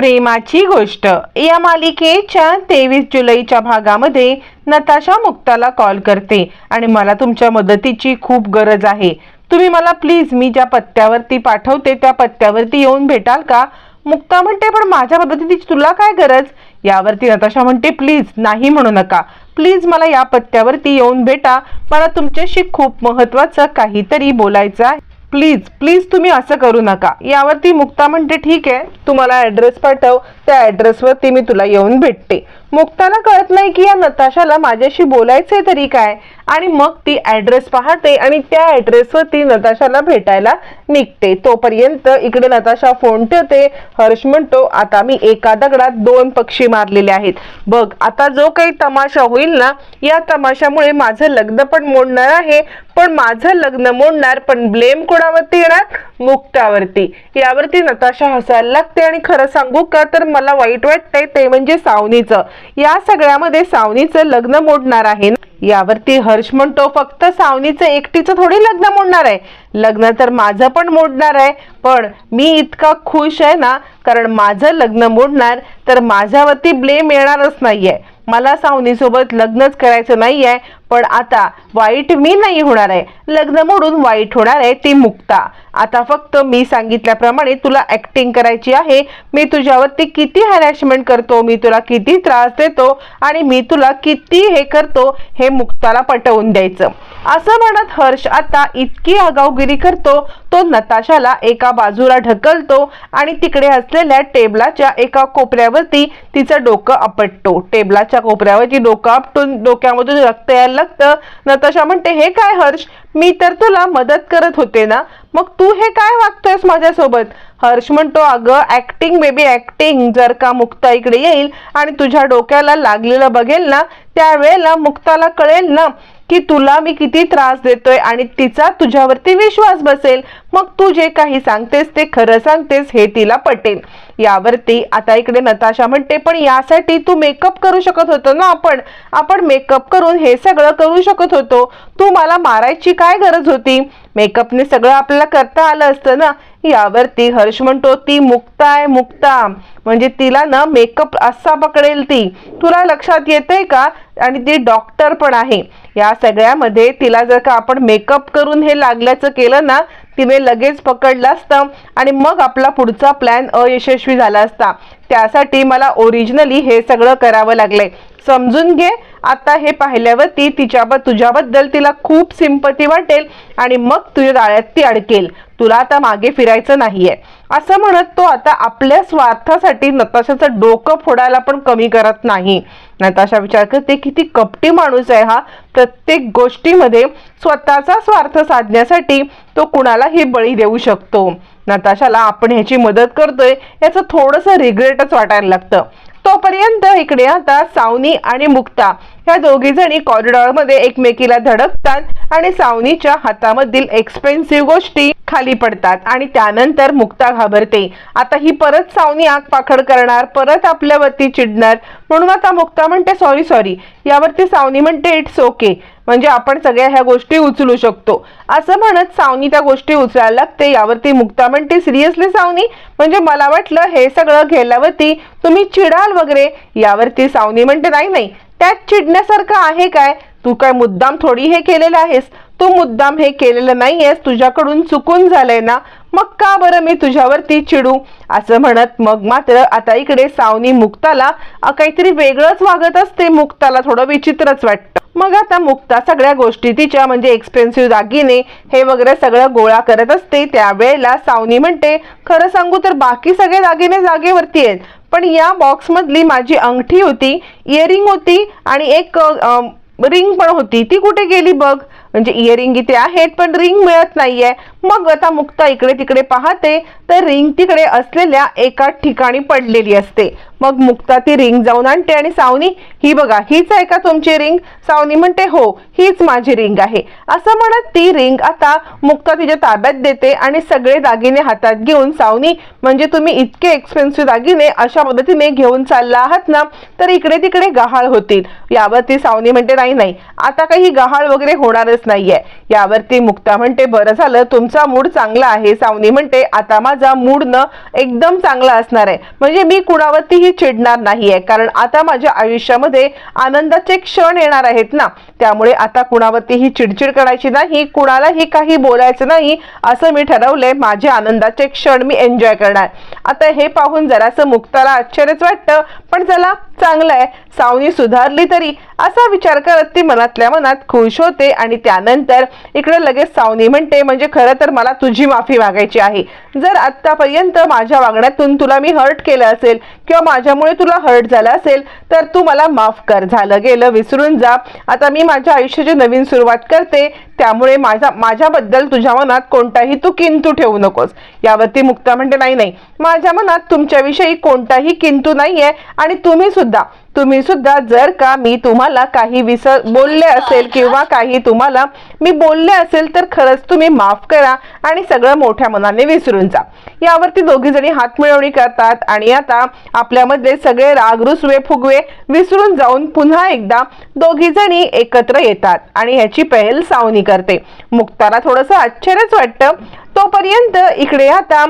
प्रेमाची गोष्ट. या मालिकेच्या तेवीस जुलैच्या भागामध्ये नताशा मुक्ताला कॉल करते आणि मला तुमच्या मदतीची खूप गरज आहे. तुम्ही मला प्लीज मी ज्या पत्त्यावरती पाठवते त्या पत्त्यावरती येऊन भेटाल का? मुक्ता म्हणते पण माझ्या मदतीची तुला काय गरज? यावरती नताशा म्हणते प्लीज नाही म्हणू नका. प्लीज मला या पत्त्यावरती येऊन भेटा. मला तुमच्याशी खूप महत्वाचं काहीतरी बोलायचं आहे. प्लीज प्लीज तुम्ही असं करू नका. यावरती मुक्ता म्हणते ठीक आहे तू मला ॲड्रेस पाठव. त्या ॲड्रेसवरती मी तुला येऊन भेटते. मुक्ताला कळत नाही की या नताशाला माझ्याशी बोलायचे तरी काय? आणि मग ती ॲड्रेस पाहते आणि त्या ॲड्रेसवरती नताशाला भेटायला निघते. तोपर्यंत इकडे नताशा फोन ठेवते. हर्ष म्हणतो आता मी एका दगडात दोन पक्षी मारलेले आहेत. बघ आता जो काही तमाशा होईल ना या तमाशामुळे माझं लग्न पण मोडणार आहे. पण माझं लग्न मोडणार पण ब्लेम कोणावरती येणार? मुक्तावरती. यावरती नताशा हसायला लागते आणि खरं सांगू का तर मला वाईट वाटतंय ते म्हणजे सावनीचं. या सगळ्यामध्ये सावनीचं लग्न मोडणार आहे. यावरती हर्ष म्हणतो फक्त सावनीचं एकटीचं थोडी लग्न मोडणार आहे. लग्न तर माझं पण मोडणार आहे. पण मी इतका खुश आहे ना कारण माझं लग्न मोडणार तर माझ्यावरती ब्लेम येणारच नाहीये. मला सावनीसोबत लग्नच करायचं नाही आहे पण आता वाईट मी नाही होणार आहे. लग्न मोडून वाईट होणार आहे ती मुक्ता. आता फक्त मी सांगितल्याप्रमाणे तुला ऍक्टिंग करायची आहे. मी तुझ्यावरती किती हॅरॅशमेंट करतो मी तुला किती त्रास देतो आणि मी तुला किती हे करतो हे मुक्ताला पटवून द्यायचं. असं म्हणत हर्ष आता इतकी आगावगिरी करतो तो नताशाला एका बाजूला ढकलतो आणि तिकडे असलेल्या टेबलाच्या एका कोपऱ्यावरती तिचं डोकं आपटतो. टेबलाच्या कोपऱ्यावरती डोकं आपटून डोक्यामधून रक्त यायला लागतं? नताशा म्हणते हे काय हर्ष? मी तर तुला मदत करत होते ना? मग तू हे काय वागतोयस माझ्यासोबत? हर्ष म्हणतो अगं ऍक्टिंग बेबी ऍक्टिंग जर का मुक्ता इकडे येईल आणि तुझ्या डोक्याला लागलेलं बघेल ना त्यावेळेला मुक्ताला कळेल ना की तुला मी किती त्रास देतोय आणि तिचा तुझ्यावरती विश्वास बसेल. मग तू जे काही सांगतेस ते खरं सांगतेस हे तिला पटेल. यावरती आता इकडे नताशा म्हणते पण यासाठी तू मेकअप करू शकत होतो ना आपण. आपण मेकअप करून हे सगळं करू शकत होतो. तू मला मारायची काय गरज होती? मेकअपने सगळं आपल्याला करता आलं असतं ना. यावरती हर्ष म्हणतो ती मुक्ता आहे मुक्ता. म्हणजे तिला ना मेकअप असा पकडेल ती. तुला लक्षात येतंय का? आणि ती डॉक्टर पण आहे. या सगळ्यामध्ये तिला जर का आपण मेकअप करून हे लागल्याचं केलं ना तिने लगेच पकडलं असतं आणि मग आपला पुढचा प्लॅन अयशस्वी झाला असता. त्यासाठी मला ओरिजिनली हे सगळं करावं लागलंय. समजून घे आता हे पाहिल्यावरती तिच्या तुझ्याबद्दल तिला खूप सिंपती वाटेल आणि मग तुझ्या डाळ्यात ती अडकेल. तुला आता मागे फिरायचं नाहीये. असं म्हणत तो आता आपल्या स्वार्थासाठी नताशाचं डोकं फोडायला पण कमी करत नाही. नताशा विचार करते किती कपटी माणूस आहे हा. प्रत्येक गोष्टीमध्ये स्वतःचा स्वार्थ साधण्यासाठी तो कुणालाही बळी देऊ शकतो. नताशाला आपण ह्याची मदत करतोय याचं थोडंसं रिग्रेटच वाटायला लागतं. तोपर्यंत इकडे आता सावनी आणि मुक्ता ह्या दोघी जणी कॉरिडॉरमध्ये एकमेकीला धडकतात आणि सावनीच्या हातामधील एक्सपेन्सिव्ह गोष्टी खाली पडतात आणि त्यानंतर मुक्ता घाबरते. आता ही परत सावनी आग पाखड करणार परत आपल्यावरती चिडणार. म्हणून आता मुक्ता म्हणते सॉरी सॉरी यावरती सावनी म्हणते इट्स ओके म्हणजे आपण सगळ्या ह्या गोष्टी उचलू शकतो. असं म्हणत सावनी त्या गोष्टी उचलायला लागते. यावरती मुक्ता म्हणते सिरियसली सावनी? म्हणजे मला वाटलं हे सगळं घेतल्यावरती तुम्ही चिडाल वगैरे. यावरती सावनी म्हणते नाही नाही. त्यात चिडण्यासारखं आहे काय? तू काय मुद्दाम थोडी हे केलेलं आहेस? तू मुद्दाम हे केलेलं नाहीयेस. तुझ्याकडून चुकून झालंय ना? मग का बरं मी तुझ्यावरती चिडू? असं म्हणत मग मात्र आता इकडे सावनी मुक्ताला काहीतरी वेगळंच वागत असते. मुक्ताला थोडं विचित्रच वाटतं. मग आता मुक्ता सगळ्या गोष्टी तिच्या म्हणजे एक्सपेन्सिव्ह दागिने हे वगैरे सगळं गोळा करत असते. त्यावेळेला सावनी म्हणते खरं सांगू तर बाकी सगळे दागिने जागेवरती आहेत. पण या बॉक्समधली माझी अंगठी होती इयरिंग होती आणि एक रिंग पण होती. ती कुठे गेली बघ? म्हणजे इयरिंग इथे आहेत पण रिंग मिळत नाहीये. मग आता मुक्ता इकडे तिकडे पाहते तर रिंग तिकडे असलेल्या एका ठिकाणी पडलेली असते. मग मुक्ता ती रिंग जाऊन आणते आणि सावनी ही बघा हीच आहे का तुमची रिंग सावनी म्हणते हो हीच माझी रिंग आहे. असं म्हणत ती रिंग आता मुक्ता तिच्या ताब्यात देते आणि सगळे दागिने हातात घेऊन सावनी म्हणजे तुम्ही इतके एक्सपेन्सिव्ह दागिने अशा पद्धतीने घेऊन चालला आहात ना तर इकडे तिकडे गहाळ होतील. यावरती सावनी म्हणते नाही नाही आता काही गहाळ वगैरे होणारच गरजच नाहीये. यावरती मुक्ता म्हणते बरं झालं तुमचा मूड चांगला आहे. सावनी म्हणते आता माझा मूड न एकदम चांगला असणार आहे. म्हणजे मी कुणावरतीही चिडणार नाहीये. कारण आता माझ्या आयुष्यामध्ये आनंदाचे क्षण येणार आहेत ना. त्यामुळे आता कुणावरतीही चिडचिड करायची नाही कुणालाही काही बोलायचं नाही असं मी ठरवलंय. माझे आनंदाचे क्षण मी एन्जॉय करणार. आता हे पाहून जरासं मुक्ताला आश्चर्यच वाटतं. पण चला चांगलं आहे सावनी सुधारली तरी असा विचार करत ती मनातल्या मनात खुश होते आणि त्यानंतर इकडे लगेच सावनी म्हणते म्हणजे खरं तर मला तुझी माफी मागायची आहे. जर आत्तापर्यंत माझ्या वागण्यातून तुला मी हर्ट केलं असेल किंवा माझ्यामुळे तुला हर्ट झालं असेल तर तू मला माफ कर. झालं गेलं विसरून जा. आता मी माझ्या आयुष्याची नवीन सुरुवात करते. त्यामुळे माझा माझ्याबद्दल तुझ्या मनात कोणताही तू किंतू ठेवू नकोस. यावरती मुक्ता म्हणते नाही नाही. माझ्या मनात तुमच्याविषयी कोणताही किंतू नाहीये आणि तुम्ही सुद्धा तुम्ही सुद्धा जर का मी तुम्हाला काही विसर बोलले असेल किंवा काही तुम्हाला मी बोलले असेल तर खरंच तुम्ही माफ करा आणि सगळं मोठ्या मनाने विसरून जा. यावरती दोघी जणी हात मिळवणी करतात आणि आता आपल्यामध्ये सगळे राग रुसवे फुगवे विसरून जाऊन पुन्हा एकदा दोघी जणी एकत्र येतात आणि ह्याची पहल सावनी करते. मुक्ताला थोडंसं आश्चर्यच वाटतं. तोपर्यंत इकडे आता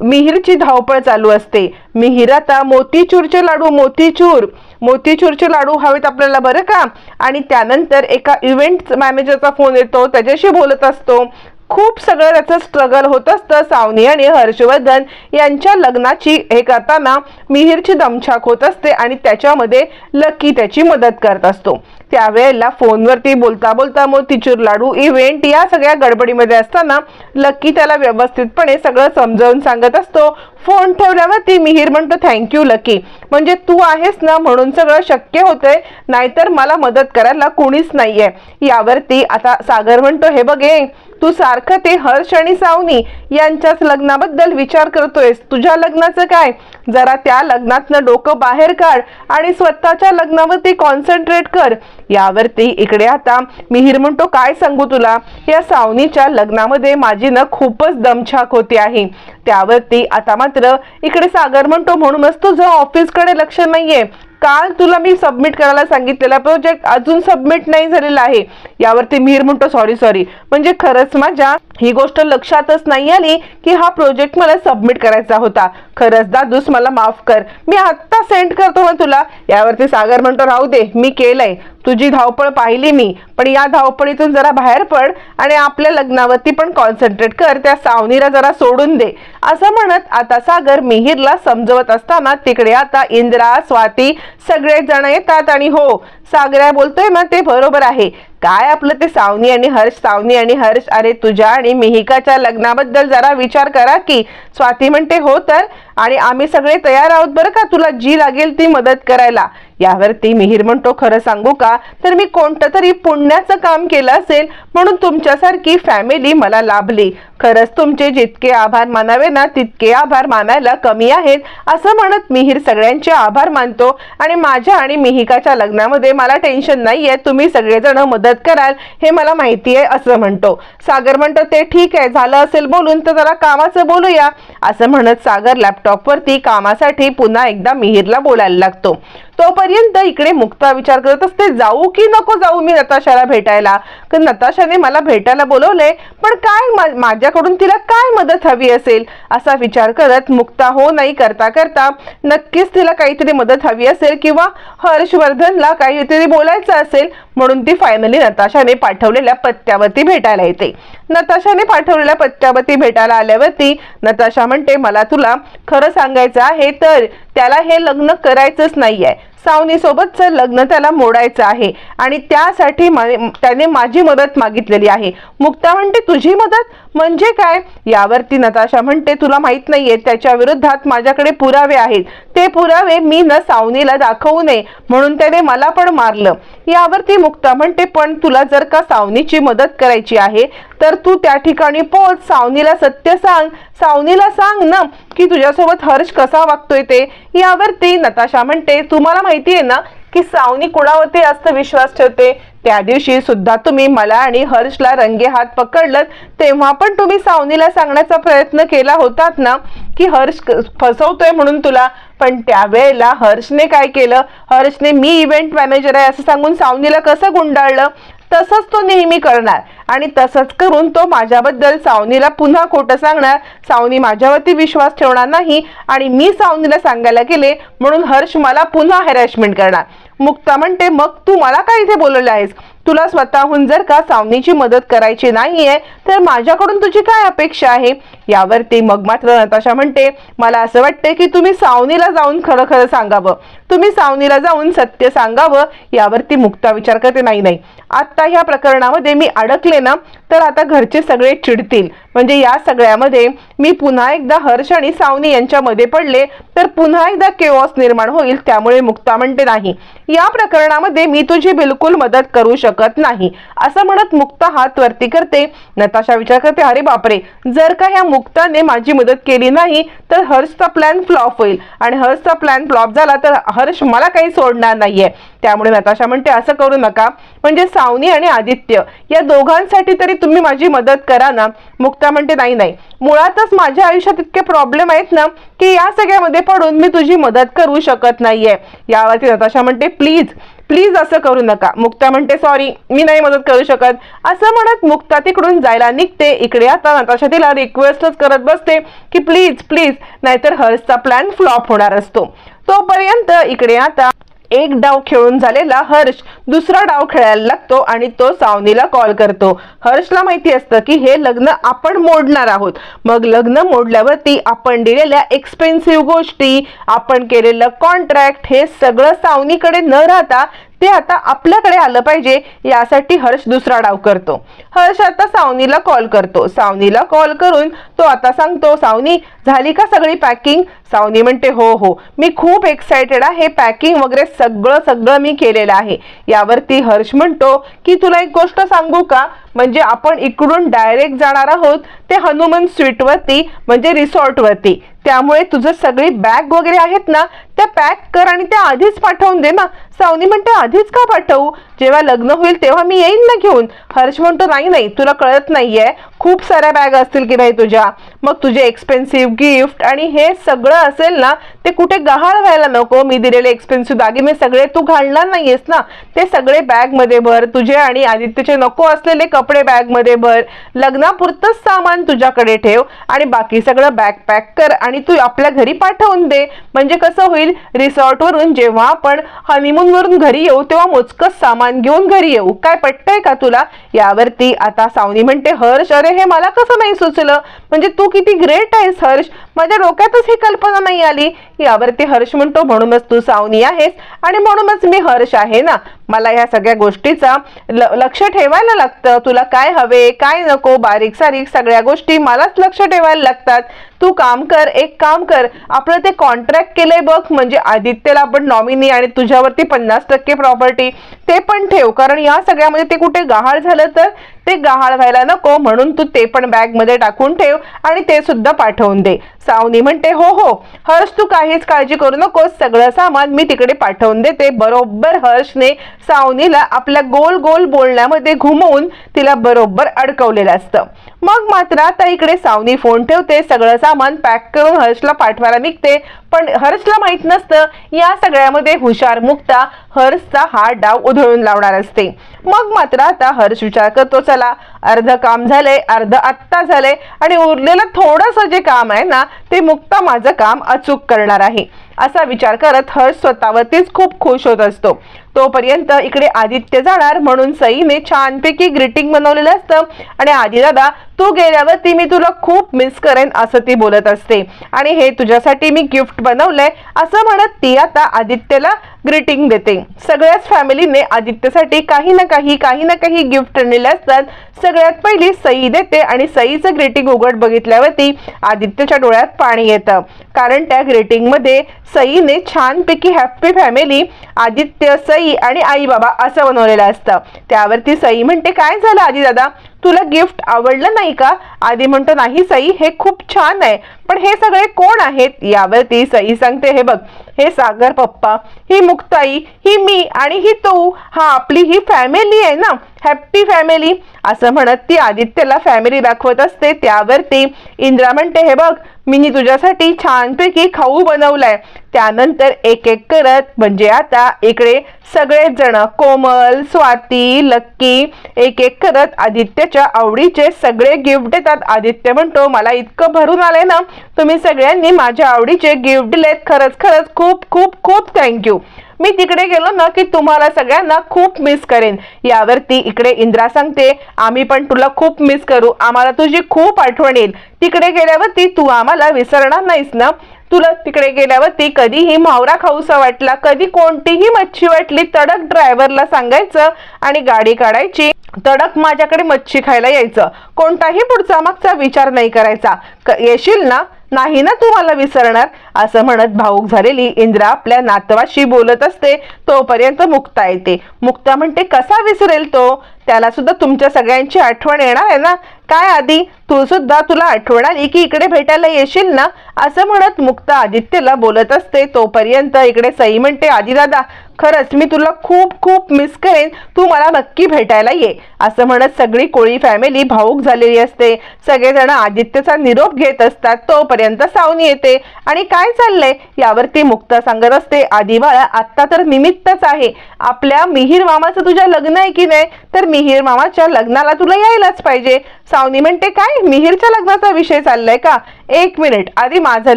मिहीरची धावपळ चालू असते. मिहीर आता मोतीचूरचे लाडू मोतीचूर. मोतीचूरचे लाडू हवेत आपल्याला बरं का? आणि त्यानंतर एका इव्हेंट मॅनेजरचा फोन येतो त्याच्याशी बोलत असतो. खूप सगळं त्याचं स्ट्रगल होत असतं सावनी आणि हर्षवर्धन यांच्या लग्नाची हे करताना मिहीरची दमछाक होत असते आणि त्याच्यामध्ये लकी त्याची मदत करत असतो. त्यावेळेला फोनवरती बोलता बोलता मोतीचूर लाडू इव्हेंट या सगळ्या गडबडीमध्ये असताना लकी त्याला व्यवस्थितपणे सगळं समजावून सांगत असतो. फोन ठेवल्यावरती मिहीर म्हणतो थँक्यू लकी. म्हणजे तू आहेस ना म्हणून सगळं शक्य होतंय. नाहीतर मला मदत करायला कोणीच नाहीये. यावरती आता सागर म्हणतो हे बघे तू सारखं ते हर्ष आणि सावनी यांच्याच लग्नाबद्दल विचार करतोयस. तुझ्या लग्नाचं काय? जरा त्या लग्नातनं डोकं बाहेर काढ आणि स्वतःच्या लग्नावरती कॉन्सन्ट्रेट कर. यावरती इकडे आता मिहीर म्हणतो काय सांगू तुला? या सावनीच्या लग्नामध्ये माझी ना खूपच दमछाक होती आहे. त्यावरती आता मात्र इकडे सागर म्हणतो म्हणूनच तुझं ऑफिसकडे लक्ष नाहीये. काल तुला मी सबमिट करायला सांगितलेला प्रोजेक्ट अजून सबमिट नाही झालेला आहे. यावरती मिहीर म्हणतो सॉरी सॉरी. म्हणजे खरंच माझ्या ही गोष्ट लक्षातच नाही आली की हा प्रोजेक्ट मला सबमिट करायचा होता. खरंच दादूस मला माफ कर. मी आत्ता सेंड करतो ना तुला. यावरती सागर म्हणतो राहू दे मी केलंय. तुझी धावपळ पाहिली मी. पण या धावपळीतून जरा बाहेर पड आणि आपल्या लग्नावरती पण कॉन्सन्ट्रेट कर. त्या सावनीला जरा सोडून दे. असं म्हणत आता सागर मिहिरला समजवत असताना तिकडे आता इंद्रा स्वाती सगळे जण येतात आणि हो सागऱ्या बोलतोय ना ते बरोबर आहे. काय आपलं ते सावनी आणि हर्ष? सावनी आणि हर्ष अरे तुझ्या आणि मिहिकाच्या लग्नाबद्दल जरा विचार करा की. स्वाती म्हणते हो तर. आणि आम्ही सगळे तयार आहोत बरं का? तुला जी लागेल ती मदत करायला. यावरती मिहीर म्हणतो खरं सांगू का? तर मी कोणतं तरी पुण्याचं काम केलं असेल म्हणून तुमच्यासारखी फॅमिली मला लाभली. खरंच तुमचे जितके आभार मानावे ना तितके आभार मानायला कमी आहेत असं म्हणत मिहीर सगळ्यांचे आभार मानतो. आणि माझ्या आणि मिहिकाच्या लग्नामध्ये मला टेन्शन नाही आहे तुम्ही सगळेजण मदत कराल हे मला माहिती आहे असं म्हणतो. सागर म्हणतो ते ठीक आहे झालं असेल बोलून तर त्याला कामाचं बोलूया. असं म्हणत सागर लॅपटॉपवरती कामासाठी पुन्हा एकदा मिहीरला बोलायला लागतो. तोपर्यंत इकडे मुक्ता विचार करत असते जाऊ की नको जाऊ मी नताशाला भेटायला? तर नताशाने मला भेटायला बोलवलंय पण काय मा- माझ्याकडून तिला काय मदत हवी असेल? असा विचार करत मुक्ता हो नाही करता करता नक्कीच तिला काहीतरी मदत हवी असेल किंवा हर्षवर्धनला काहीतरी बोलायचं असेल म्हणून ती फायनली नताशाने पाठवलेल्या पत्त्यावरती भेटायला येते. नताशाने पाठवलेल्या पत्त्यावरती भेटायला आल्यावरती नताशा म्हणते मला तुला खरं सांगायचं आहे तर त्याला हे लग्न करायचंच नाही आहे सावनीसोबतचं लग्न त्याला मोडायचं आहे. आणि त्यासाठी मा- त्याने माझी मदत मागितलेली आहे. मुक्ता म्हणते तुझी मदत? म्हणजे काय? यावरती नताशा म्हणते तुला माहीत नाहीये त्याच्या विरोधात माझ्याकडे पुरावे आहेत. ते पुरावे मी न सावनीला दाखवू नये म्हणून त्याने मला पण मारलं. यावरती मुक्ता म्हणते पण तुला जर का सावनीची मदत करायची आहे तर तू त्या ठिकाणी पोच. सावनीला सत्य सांग. सावनीला सांग ना की तुझ्यासोबत हर्ष कसा वागतोय ते. यावरती नताशा म्हणते तुम्हाला माहिती आहे ना की सावनी कुणावरती जास्त विश्वास ठेवते? त्या दिवशी सुद्धा तुम्ही मला आणि हर्षला रंगे हात पकडलं तेव्हा पण तुम्ही सावनीला सांगण्याचा प्रयत्न केला होतात ना की हर्ष फसवतोय म्हणून तुला. पण त्यावेळेला हर्षने काय केलं? हर्षने मी इव्हेंट मॅनेजर आहे असं सांगून सावनीला कसं गुंडाळलं? तसंच तो नेहमी करणार. आणि तसंच करून तो माझ्याबद्दल सावनीला पुन्हा खोटं सांगणार. सावनी माझ्यावरती विश्वास ठेवणार नाही आणि मी सावनीला सांगायला गेले म्हणून हर्ष मला पुन्हा हॅरॅशमेंट करणार. मुक्ता म्हणते मग तू मला काय इथे बोलवलं आहेस? तुला स्वतःहून जर का सावनीची मदत करायची नाहीये तर माझ्याकडून तुझी काय अपेक्षा आहे? यावरती मग मात्र नताशा म्हणते मला असं वाटतं की तुम्ही सावनीला जाऊन खरं खरं सांगावं. तुम्ही सावनीला जाऊन सत्य सांगावं यावरती मुक्ता विचार करते. नाही नाही. आत्ता ह्या प्रकरणामध्ये मी अडकले ना तर आता घरचे सगळे चिडतील. म्हणजे या सगळ्यामध्ये मी पुन्हा एकदा हर्ष आणि सावनी यांच्यामध्ये पडले तर पुन्हा एकदा केओस निर्माण होईल त्यामुळे मुक्ता म्हणते नाही. या प्रकरणामध्ये मी तुझी बिलकुल मदत करू शकत नाही. असं म्हणत मुक्ता हात वरती करते. नताशा विचार करते अरे बापरे! जर का ह्या मुक्ताने माझी मदत केली नाही तर हर्षचा प्लॅन फ्लॉप होईल. आणि हर्षचा प्लॅन फ्लॉप झाला तर हर्ष मला काही सोडणार नाहीये. त्यामुळे नताशा म्हणते असं करू नका. म्हणजे सावनी आणि आदित्य या दोघांसाठी तरी तुम्ही माझी मदत करा ना. मुक्ता म्हणते नाही नाही. मुळातच माझ्या आयुष्यात इतके प्रॉब्लेम आहेत ना की या सगळ्यामध्ये पडून मी तुझी मदत करू शकत नाहीये. यावरती नताशा म्हणते प्लीज प्लीज असं करू नका. मुक्ता म्हणते सॉरी मी नाही मदत करू शकत. असं म्हणत मुक्ता तिकडून जायला निघते. इकडे आता नताशा तिला रिक्वेस्टच करत बसते की प्लीज प्लीज. नाहीतर हर्षचा प्लॅन फ्लॉप होणार असतो. तोपर्यंत इकडे आता एक डाव खेळून झालेला हर्ष दुसरा डाव खेळायला लागतो आणि तो सावनीला कॉल करतो. हर्षला माहिती असतं की हे लग्न आपण मोडणार आहोत. मग लग्न मोडल्यावरती आपण दिलेल्या एक्सपेन्सिव्ह गोष्टी आपण केलेलं कॉन्ट्रॅक्ट हे सगळं सावनीकडे न राहता ते आता आपल्याकडे आलं पाहिजे यासाठी हर्ष दुसरा डाव करतो. हर्ष आता सावनीला कॉल करतो. सावनीला कॉल करून तो आता सांगतो सावनी झाली का सगळी पॅकिंग सावनी म्हणते हो हो. मी खूप एक्सायटेड आहे. पॅकिंग वगैरे सगळं सगळं मी केलेलं आहे. यावरती हर्ष म्हणतो की तुला एक गोष्ट सांगू का? म्हणजे आपण इकडून डायरेक्ट जाणार आहोत ते हनुमान स्वीटवरती म्हणजे रिसॉर्टवरती त्यामुळे तुझं सगळी बॅग वगैरे आहेत ना त्या पॅक कर आणि त्या आधीच पाठवून दे ना. सावनी म्हणते आधीच का पाठवू? जेव्हा लग्न होईल तेव्हा मी येईन ना घेऊन. हर्ष म्हणतो नाही नाही तुला कळत नाहीये. खूप साऱ्या बॅग असतील की नाही तुझ्या. मग तुझे एक्सपेन्सिव्ह गिफ्ट आणि हे सगळं असेल ना ते कुठे गहाळ व्हायला नको. मी दिलेले एक्सपेन्सिव्ह दागिने सगळे तू घालणार नाहीयेस ना. ते सगळे बॅगमध्ये भर. तुझे आणि आदित्यचे नको असलेले कपडे बॅगमध्ये भर. लग्नापुरतंच सामान तुझ्याकडे ठेव आणि बाकी सगळं बॅग पॅक कर आणि तू आपल्या घरी पाठवून दे. म्हणजे कसं होईल? रिसॉर्टवरून जेव्हा आपण हनीमूनवरून घरी येऊ तेव्हा मोजकच सामान घेऊन घरी येऊ. काय पटतंय का तुला? यावरती आता सावनी म्हणते हर्ष अरे हे मला कसं नाही सुचलं? म्हणजे तू किती ग्रेट आहेस हर्ष? माझ्या डोक्यातच ही कल्पना नाही आली. यावरती हर्ष म्हणतो म्हणूनच तू सावनी आहेस आणि म्हणूनच मी हर्ष आहे ना? मला ह्या सगळ्या गोष्टीचा ल- लक्ष ठेवायला लागतं. तुला काय हवे काय नको बारीक सारीक सगळ्या गोष्टी मलाच लक्ष ठेवायला लागतात. तू काम कर एक काम कर. आपलं ते कॉन्ट्रॅक्ट केलंय बघ म्हणजे आदित्यला आपण नॉमिनी आणि तुझ्यावरती पन्नास टक्के प्रॉपर्टी ते पण ठेव. कारण या सगळ्यामध्ये ते कुठे गहाळ झालं तर ते गहाळ व्हायला नको म्हणून तू ते पण बॅगमध्ये टाकून ठेव आणि ते सुद्धा पाठवून दे. सावनी म्हणते हो हो हर्ष तू काहीच काळजी करू नकोस. सगळं सामान मी तिकडे पाठवून देते. बरोबर हर्षने सावनीला आपल्या गोल गोल बोलण्यामध्ये घुमवून तिला बरोबर अडकवलेलं असतं. मग मात्र आता इकडे सावनी फोन ठेवते सगळं सामान पॅक करून हर्षला पाठवायला निघते. पण हर्षला माहीत नसतं या सगळ्यामध्ये हुशार मुक्ता हर्षचा हा डाव उधळून लावणार असते. मग मात्र आता हर्ष विचार करतो चला अर्ध काम झालंय अर्ध आत्ता झालंय आणि उरलेलं थोडंसं जे काम आहे ना ते मुक्ता माझं काम अचूक करणार आहे. असा विचार करत हर्ष स्वतःवरतीच खूप खुश होत असतो. तोपर्यंत इकडे आदित्य जाणार म्हणून सईने छानपैकी ग्रीटिंग बनवलेलं असतं. आणि आधी दादा तू गेल्यावरती मी तुला खूप मिस करेन असं ती बोलत असते. आणि हे तुझ्यासाठी मी गिफ्ट बनवलंय असं म्हणत ती आता आदित्यला ग्रीटिंग देते. सगळ्याच फॅमिलीने आदित्यसाठी काही ना काही काही ना काही गिफ्ट आणलेले असतात. सगळ्यात पहिली सई देते आणि सईचं ग्रीटिंग उघड बघितल्यावरती आदित्यच्या डोळ्यात पाणी येतं. कारण त्या ग्रीटिंगमध्ये सईने छानपैकी हॅप्पी फॅमिली आदित्य सई आणि आई बाबा असं बनवलेलं असतं. त्यावरती सई म्हणते काय झालं आधी दादा तुला गिफ्ट आवडलं नाही का? आधी म्हणतो नाही सई हे खूप छान आहे. पण हे सगळे कोण आहेत? यावरती सई सांगते हे बघ हे सागर पप्पा ही मुक्ताई ही मी आणि ही तू. हा आपली ही फॅमिली आहे ना? हॅप्पी फॅमिली असं म्हणत ती आदित्यला फॅमिली दाखवत असते. त्यावरती इंद्रा म्हणते हे बघ मी तुझ्यासाठी छानपैकी खाऊ बनवलाय. त्यानंतर एक एक करत म्हणजे आता इकडे सगळेच जण कोमल स्वाती लक्की एक एक करत आदित्यच्या आवडीचे सगळे गिफ्ट देतात. आदित्य म्हणतो मला इतकं भरून आलंय ना तुम्ही सगळ्यांनी माझ्या आवडीचे गिफ्ट दिलेत. खरंच खरंच खूप खूप खूप थँक्यू मी तिकडे गेलो ना की तुम्हाला सगळ्यांना खूप मिस करेन. यावरती इकडे इंद्रा सांगते आम्ही पण तुला खूप मिस करू. आम्हाला तुझी खूप आठवण येईल. तिकडे गेल्यावरती तू आम्हाला विसरणार नाहीस ना. तुला तिकडे गेल्यावरती कधीही मावरा खाऊसा वाटला. कधी कोणतीही मच्छी वाटली तडक ड्रायव्हरला सांगायचं आणि गाडी काढायची. तडक माझ्याकडे मच्छी खायला यायचं. कोणताही पुढचा मागचा विचार नाही करायचा. येशील ना? नाही ना तू मला विसरणार? असं म्हणत भाऊक झालेली इंद्रा आपल्या नातवाशी बोलत असते. तोपर्यंत मुक्ता येते. मुक्ता म्हणते कसा विसरेल तो? त्याला सुद्धा तुमच्या सगळ्यांची आठवण येणार आहे ना? काय आधी? तू सुद्धा तुला आठवण आली की इकडे भेटायला येशील ना? असं म्हणत मुक्ता आदित्यला बोलत असते. तोपर्यंत इकडे सई म्हणते आधी दादा खरंच मी तुला खूप खूप मिस करेन. तू मला नक्की भेटायला ये. असं म्हणत सगळी कोळी फॅमिली भाऊक झालेली असते. सगळेजण आदित्यचा निरोप घेत असतात. तोपर्यंत सावनी येते. आणि काय चाललंय? यावरती मुक्ता सांगत असते. आदिवाळा आत्ता तर निमित्तच आहे. आपल्या मिहीर मामाचं तुझ्या लग्न आहे की नाही? तर मिहीर मामाच्या लग्नाला तुला यायलाच पाहिजे. सावनी म्हणते काय? मिहीरच्या लग्नाचा विषय चाललाय का? एक मिनिट. आधी माझं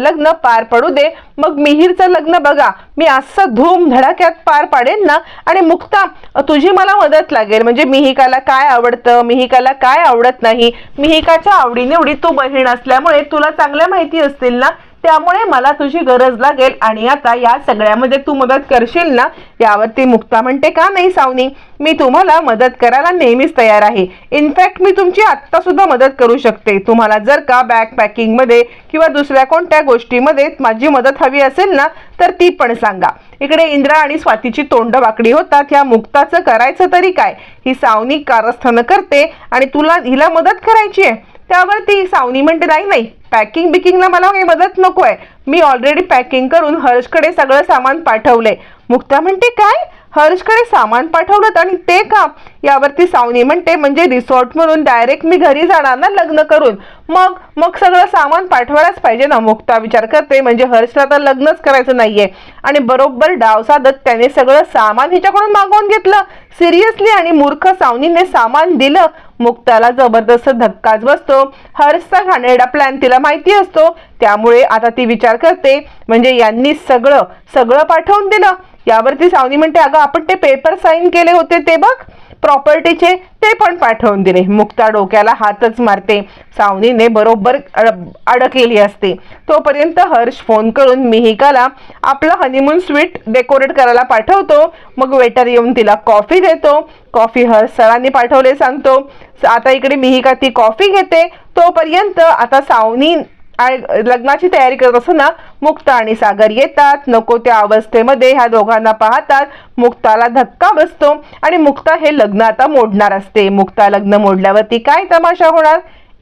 लग्न पार पडू दे. मग मिहीरचं लग्न बघा. मी असं धूम धडाक्यात पार पाडेन ना आणि मुक्ता तुझी मला मदत लागेल. म्हणजे मिहिकाला काय आवडतं? मिहिकाला काय आवडत नाही? मिहिकाच्या आवडीनिवडी तू बहीण असल्यामुळे तुला चांगल्या माहिती असतील ना? त्यामुळे मला तुझी गरज लागेल आणि आता या सगळ्यामध्ये तू मदत करशील ना यावरती मुक्ता म्हणते का नाही सावनी? मी तुम्हाला मदत करायला नेहमीच तयार आहे. इनफॅक्ट मी तुमची आत्ता सुद्धा मदत करू शकते. तुम्हाला जर का बॅग पॅकिंगमध्ये किंवा दुसऱ्या कोणत्या गोष्टीमध्ये माझी मदत हवी असेल ना तर ती पण सांगा. इकडे इंद्रा आणि स्वातीची तोंड वाकडी होतात. ह्या मुक्ताचं करायचं तरी काय? ही सावनी कारस्थानं करते आणि तुला हिला मदत करायची आहे. त्यावर ती सावनी म्हणते नाही नाही पॅकिंग बिकिंगला मला काही मदत नको आहे मी ऑलरेडी पॅकिंग करून हर्षकडे सगळं सामान पाठवलंय. मुक्ता म्हणते काय? हर्षकडे सामान पाठवलं आणि ते का यावरती सावनी म्हणते म्हणजे रिसॉर्ट म्हणून डायरेक्ट मी घरी जाणार ना लग्न करून. मग मग सगळं सामान पाठवायलाच पाहिजे ना मुक्ता विचार करते म्हणजे हर्षला तर लग्नच करायचं नाहीये. आणि बरोबर डाव साधत त्याने सगळं सामान हिच्याकडून मागवून घेतलं. सिरियसली आणि मूर्ख सावनीने सामान दिलं. मुक्ताला जबरदस्त धक्काच बसतो. हर्षचा घाणेरडा प्लॅन तिला माहिती असतो. त्यामुळे आता ती विचार करते म्हणजे यांनी सगळं सगळं पाठवून दिलं. यावरती सावनी म्हणते अगं आपण ते पेपर साईन केले होते ते बघ प्रॉपर्टीचे ते पण पाठवून दिले. मुक्ता डोक्याला हातच मारते. सावनीने बरोबर अड- अडकलेली असते. तोपर्यंत हर्ष फोन करून मिहिकाला आपलं हनीमून स्वीट डेकोरेट करायला पाठवतो. मग वेटर येऊन तिला कॉफी देतो. कॉफी हर्ष सरांनी पाठवले सांगतो. आता इकडे मिहिका ती कॉफी घेते. तोपर्यंत आता सावनी लग्नाची तयारी करत असताना मुक्ता आणि सागर येतात. नको त्या अवस्थेमध्ये ह्या दोघांना पाहतात. मुक्ताला धक्का बसतो आणि मुक्ता हे लग्न आता मोडणार असते. मुक्ता लग्न मोडल्यावरती काय तमाशा होणार?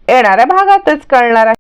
येणाऱ्या भागातच कळणार आहे.